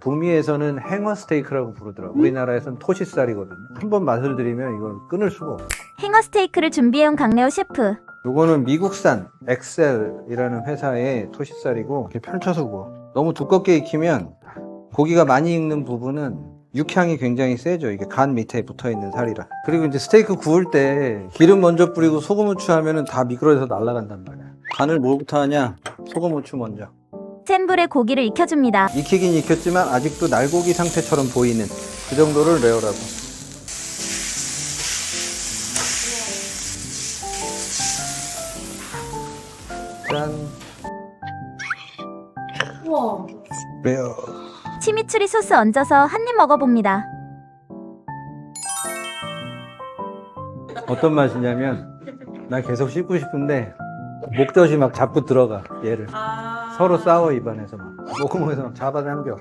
북미에서는 행어 스테이크라고 부르더라고. 우리나라에서는 토시살이거든요. 한번 맛을 들이면 이걸 끊을 수가 없어. 행어 스테이크를 준비해온 강래호 셰프. 요거는 미국산 엑셀이라는 회사의 토시살이고 이렇게 펼쳐서 구워. 너무 두껍게 익히면 고기가 많이 익는 부분은 육향이 굉장히 세죠. 이게 간 밑에 붙어 있는 살이라. 그리고 이제 스테이크 구울 때 기름 먼저 뿌리고 소금 후추 하면은 다 미끄러져서 날아간단 말이야. 간을 뭐부터 하냐? 소금 후추 먼저. 센 불에 고기를 익혀줍니다. 익히긴 익혔지만 아직도 날고기 상태처럼 보이는 그 정도를 레어라고. 짠. 우와. 레어. 치미추리 소스 얹어서 한 입 먹어봅니다. 어떤 맛이냐면 나 계속 씹고 싶은데 목젖이 막 자꾸 들어가 얘를 아. 서로 싸워 입안에서 막 목구멍에서 막 잡아당겨